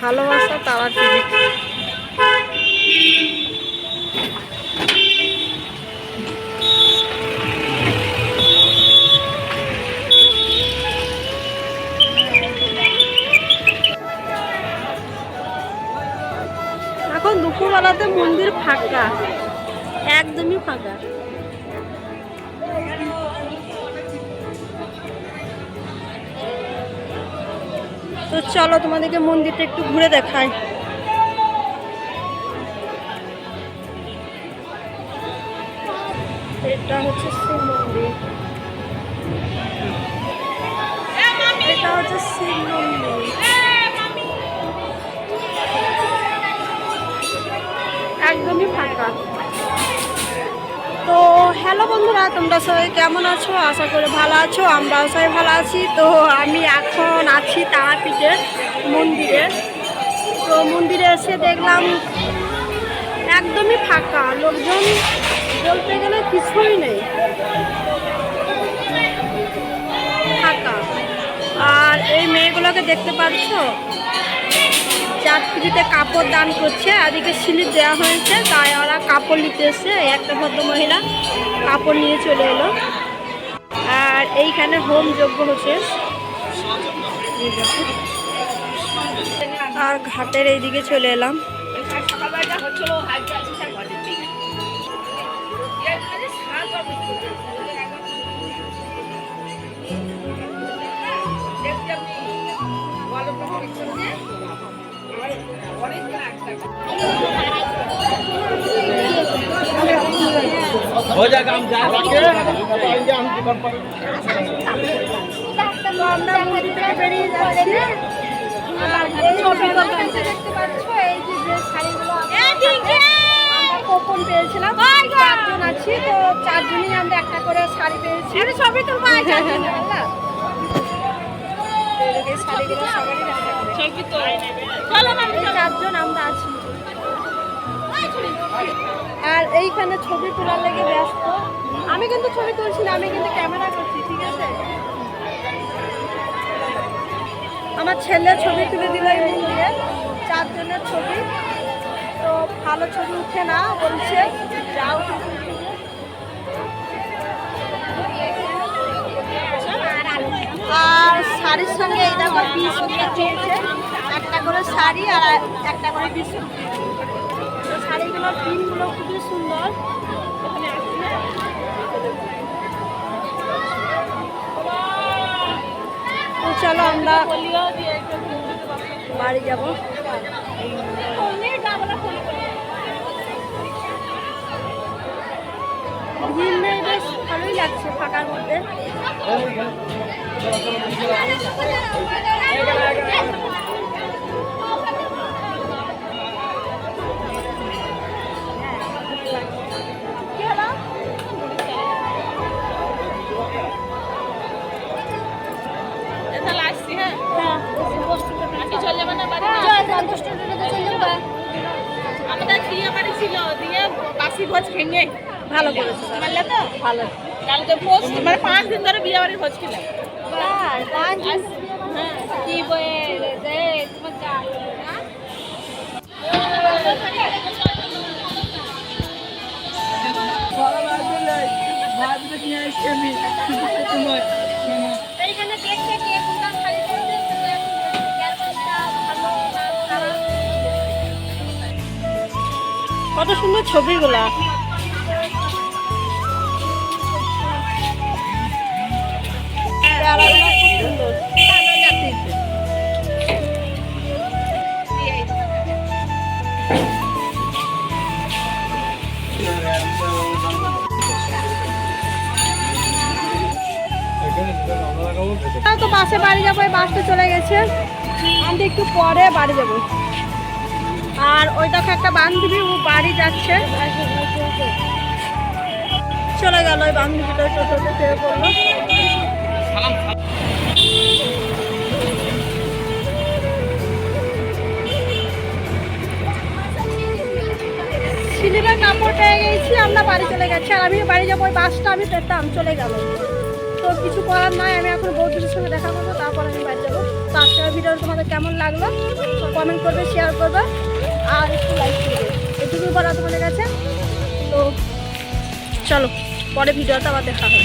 ভালোবাসা তারা টিকিট এখন দুপুরবেলাতে মন্দির ফাঁকা। একদমই ফাঁকা। তো চলো তোমাদেরকে মন্দিরটা একটু ঘুরে দেখাই। এটা হচ্ছে শিব মন্দির। এটা হচ্ছে শিব মন্দির। একদমই ফাঁকা। তো হ্যালো বন্ধুরা, তোমরা সবাই কেমন আছো? আশা করি ভালো আছো, আমরাও সবাই ভালো আছি। তো আমি এখন আছি তারাপীঠে মন্দিরে। তো মন্দিরে এসে দেখলাম একদমই ফাঁকা, লোকজন বলতে গেলে কিছুই নেই। ফাঁকা। আর এই মেয়েগুলোকে দেখতে পাচ্ছ? যাত্রীতে কাপড় দান করছে এদিকে সিলিপ দেওয়া হয়েছে, তাই ওরা কাপড় নিতে এসছে। একটা ভদ্রমহিলা কাপড় নিয়ে চলে এলো। আর এইখানে হোম যজ্ঞ হচ্ছে। আর ঘাটের এইদিকে চলে এলাম। যে শাড়িগুলো আমরা কোপন পেয়েছিলাম চারজন আছি তো চারজনই আমরা একটা করে শাড়ি পেয়েছি সবই তো পাই শাড়িগুলো সবারই একটা করে এই চারজন আমরা আছি। আর এইখানে ছবি তোলার লেগে ব্যস্ত। আমি কিন্তু ছবি তুলছি না, আমি কিন্তু ক্যামেরা করছি, ঠিক আছে? আমার ছেলে ছবি তুলে দিল এই মন্দিরে, চারজনের ছবি। তো ভালো ছবি উঠে না, বলছে, যাও। আর শাড়ির সঙ্গে এই দেখো বিস্কুট একটা করে শাড়ি আর একটা করে বিস্কুট। শাড়িগুলোর পিনগুলো খুবই সুন্দর। এখানে আসলে তো চলো আমরা বাড়ি যাব। ভিড় বেশ ভালোই লাগছে ফাঁকার মধ্যে। বাসি ভোজ খেয়ে ভালো করেছ মারলে তো? ভালো। কালকে পোস্ট মানে পাঁচ দিন ধরে বিয়ে বাড়ির ভোজ খেলাম হ্যাঁ। কি তোমার এইখানে দেখছে কে কোনটা কত সুন্দর ছবিগুলা। তো বাসে বাড়ি যাব, এই বাসটা চলে গেছে। আমি একটু পরে বাড়ি যাব। আর ওই দেখো একটা বান্ধবী, ও বাড়ি যাচ্ছে। চলে গেল ওই বান্ধবীটা টোটোতে চেয়ে পড়ল। সিনেমার কাপড় পেয়ে গেছি, আমরা বাড়ি চলে গেছি। আর আমি বাড়ি যাব, ওই বাসটা আমি পেতাম, চলে গেল। তো কিছু করার নাই, আমি এখন বৌদিদের সঙ্গে দেখা করব, তারপর আমি বাড়ি যাব। তো আজকের ভিডিও তোমাদের কেমন লাগল? কমেন্ট করবে শেয়ার করবে, আর একটু লাইক করবে। এটুকুই বলা তোমাদের কাছে। তো চলো, পরে ভিডিওটা আবার দেখা হবে।